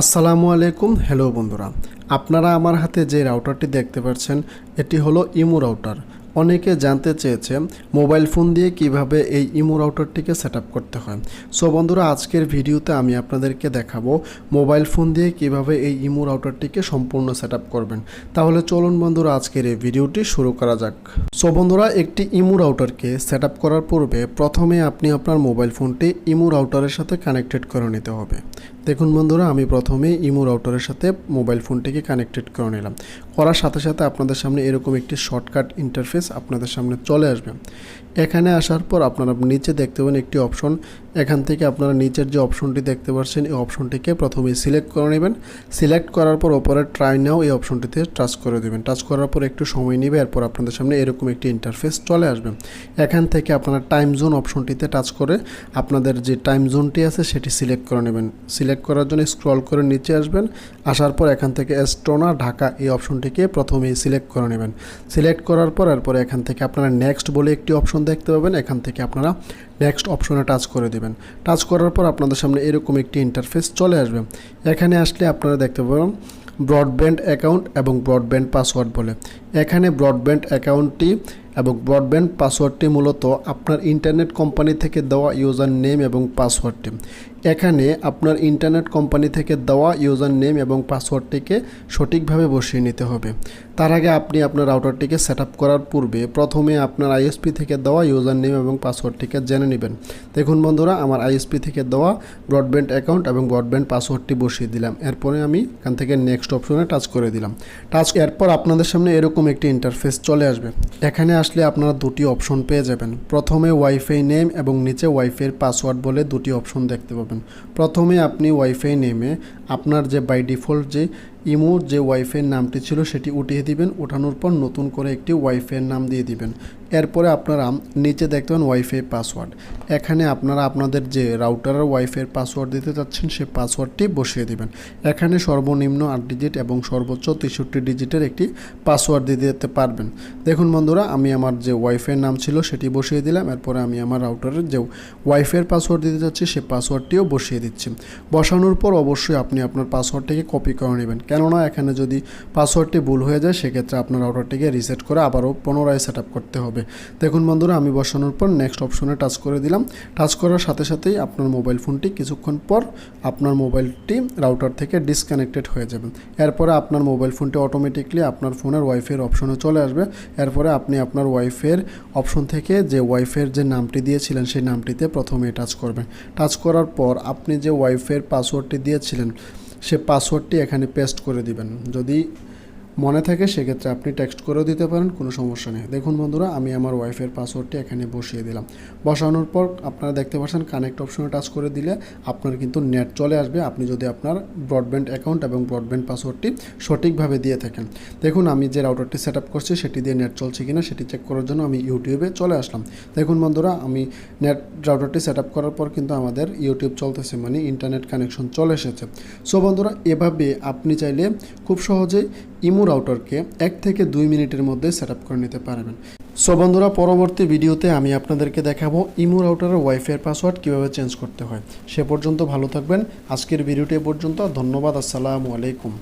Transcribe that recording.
আসসালামু আলাইকুম হ্যালো বন্ধুরা। আপনারা আমার হাতে যে রাউটারটি দেখতে পাচ্ছেন, এটি হলো ইমো রাউটার অনেকে জানতে চেয়েছে মোবাইল ফোন দিয়ে কীভাবে এই ইমো রাউটারটিকে সেট করতে হয়। সো বন্ধুরা, আজকের ভিডিওতে আমি আপনাদেরকে দেখাবো মোবাইল ফোন দিয়ে কীভাবে এই ইমো রাউটারটিকে সম্পূর্ণ সেট করবেন। তাহলে চলুন বন্ধুরা, আজকের এই ভিডিওটি শুরু করা যাক। সো বন্ধুরা, একটি ইমো রাউটারকে সেট করার পূর্বে প্রথমে আপনি আপনার মোবাইল ফোনটি ইমো রাউটারের সাথে কানেক্টেড করে নিতে হবে। দেখুন বন্ধুরা, আমি প্রথমে ইমো রাউটারের সাথে মোবাইল ফোনটিকে কানেক্টেড করে নিলাম। করার সাথে সাথে আপনাদের সামনে এরকম একটি শর্টকাট ইন্টারফেস আপনাদের সামনে চলে আসবে। এখানে আসার পর আপনারা নিচে দেখতে পাবেন একটি অপশন এখান থেকে আপনারা নিচের যে অপশনটি দেখতে পাচ্ছেন, এই অপশনটিকে প্রথমে সিলেক্ট করে নেবেন। সিলেক্ট করার পর ওপরে ট্রাই নাও এই অপশনটিতে টাচ করে দেবেন। টাচ করার পর একটু সময় নেবে, এরপর আপনাদের সামনে এরকম একটি ইন্টারফেস চলে আসবে। এখান থেকে আপনারা টাইম জোন অপশনটিতে টাচ করে আপনাদের যে টাইম জোনটি আছে, সেটি সিলেক্ট করে নেবেন। সিলেক্ট করার জন্য স্ক্রল করে নিচে আসবেন। আসার পর এখান থেকে এস্টোনা ঢাকা এই অপশনটিকে প্রথমেই সিলেক্ট করে নেবেন। সিলেক্ট করার পর এরপর এখান থেকে আপনারা নেক্সট বলে একটি অপশন দেখতে পাবেন। এখান থেকে আপনারা নেক্সট অপশনে টাচ করে দেবেন। টাচ করার পর আপনাদের সামনে এরকম একটি ইন্টারফেস চলে আসবে। এখানে আসলে আপনারা দেখতে পাবেন ব্রডব্যান্ড অ্যাকাউন্ট এবং ব্রডব্যান্ড পাসওয়ার্ড বলে। এখানে ব্রডব্যান্ড অ্যাকাউন্টটি এবং ব্রডব্যান্ড পাসওয়ার্ডটি মূলত আপনার ইন্টারনেট কোম্পানি থেকে দেওয়া ইউজার নেম এবং পাসওয়ার্ডটি এখানে আপনার ইন্টারনেট কোম্পানি থেকে দেওয়া ইউজার নেম এবং পাসওয়ার্ডটিকে সঠিকভাবে বসিয়ে নিতে হবে। তার আগে আপনি আপনার রাউটারটিকে সেট করার পূর্বে প্রথমে আপনার আইএসপি থেকে দেওয়া ইউজার নেম এবং পাসওয়ার্ডটিকে জেনে নেবেন। দেখুন বন্ধুরা, আমার আইএসপি থেকে দেওয়া ব্রডব্যান্ড অ্যাকাউন্ট এবং ব্রডব্যান্ড পাসওয়ার্ডটি বসিয়ে দিলাম। এরপরে আমি এখান থেকে নেক্সট অপশনে টাচ করে দিলাম। টাচ এরপর আপনাদের সামনে এরকম একটি ইন্টারফেস চলে আসবে। এখানে আসলে আপনারা দুটি অপশন পেয়ে যাবেন। প্রথমে ওয়াইফাই নেম এবং নিচে ওয়াইফাইয়ের পাসওয়ার্ড বলে দুটি অপশন দেখতে পাবেন। প্রথমে আপনি ওয়াইফাই নেমে আপনার যে বাই ডিফল্ট যে ইমোর যে ওয়াইফাইয়ের নামটি ছিল সেটি উঠিয়ে দিবেন ওঠানোর পর নতুন করে একটি ওয়াইফাইয়ের নাম দিয়ে দিবেন। এরপরে আপনারা নিচে দেখতে পাবেন ওয়াইফাই পাসওয়ার্ড। এখানে আপনারা আপনাদের যে রাউটারের ওয়াইফাইয়ের পাসওয়ার্ড দিতে চাচ্ছেন সেই পাসওয়ার্ডটি বসিয়ে দিবেন। এখানে সর্বনিম্ন আট ডিজিট এবং সর্বোচ্চ তেষট্টি ডিজিটের একটি পাসওয়ার্ড দিয়ে দিতে পারবেন। দেখুন বন্ধুরা, আমি আমার যে ওয়াইফাইয়ের নাম ছিল সেটি বসিয়ে দিলাম, এরপরে আমি আমার রাউটারের যে ওয়াইফাইয়ের পাসওয়ার্ড দিতে চাচ্ছি সেই পাসওয়ার্ডটিও বসিয়ে দিচ্ছি। বসানোর পর অবশ্যই আপনি আপনার পাসওয়ার্ডটিকে কপি করে নেবেন। কেননা এখানে যদি পাসওয়ার্ডটি ভুল হয়ে যায়, সেক্ষেত্রে আপনার রাউটারটিকে রিসেট করে আবারও পুনরায় সেট করতে হবে। দেখুন বন্ধুরা, আমি বসানোর পর নেক্সট অপশনে টাচ করে দিলাম। টাচ করার সাথে সাথেই আপনার মোবাইল ফোনটি কিছুক্ষণ পর আপনার মোবাইলটি রাউটার থেকে ডিসকানেক্টেড হয়ে যাবে। এরপরে আপনার মোবাইল ফোনটি অটোমেটিকলি আপনার ফোনের ওয়াইফাইয়ের অপশনে চলে আসবে। এরপরে আপনি আপনার ওয়াইফাইয়ের অপশন থেকে যে ওয়াইফাইয়ের যে নামটি দিয়েছিলেন, সেই নামটিতে প্রথমে টাচ করবেন। টাচ করার পর আপনি যে ওয়াইফাইয়ের পাসওয়ার্ডটি দিয়েছিলেন সে পাসওয়ার্ডটি এখানে পেস্ট করে দিবেন। যদি মনে থাকে, সেক্ষেত্রে আপনি টেক্সট করেও দিতে পারেন, কোনো সমস্যা নেই। দেখুন বন্ধুরা, আমি আমার ওয়াইফের পাসওয়ার্ডটি এখানে বসিয়ে দিলাম। বসানোর পর আপনারা দেখতে পাচ্ছেন কানেক্ট অপশনে টাচ করে দিলে আপনার কিন্তু নেট চলে আসবে। আপনি যদি আপনার ব্রডব্যান্ড অ্যাকাউন্ট এবং ব্রডব্যান্ড পাসওয়ার্ডটি সঠিকভাবে দিয়ে থাকেন। দেখুন, আমি যে রাউটারটি সেট আপ করছি, সেটি দিয়ে নেট চলছে কিনা, সেটি চেক করার জন্য আমি ইউটিউবে চলে আসলাম। দেখুন বন্ধুরা, আমি নেট রাউটারটি সেট আপ করার পর কিন্তু আমাদের ইউটিউব চলতেছে মানে ইন্টারনেট কানেকশন চলে এসেছে। সো বন্ধুরা, এভাবে আপনি চাইলে খুব সহজেই ইমো রাউটারকে এক থেকে দুই মিনিটের মধ্যে সেট করে নিতে পারবেন। সো বন্ধুরা, পরবর্তী ভিডিওতে আমি আপনাদেরকে দেখাবো ইমো রাউটারের ওয়াইফাইয়ের পাসওয়ার্ড কীভাবে চেঞ্জ করতে হয়। সে পর্যন্ত ভালো থাকবেন। আজকের ভিডিওটি পর্যন্ত। ধন্যবাদ। আসসালামু আলাইকুম।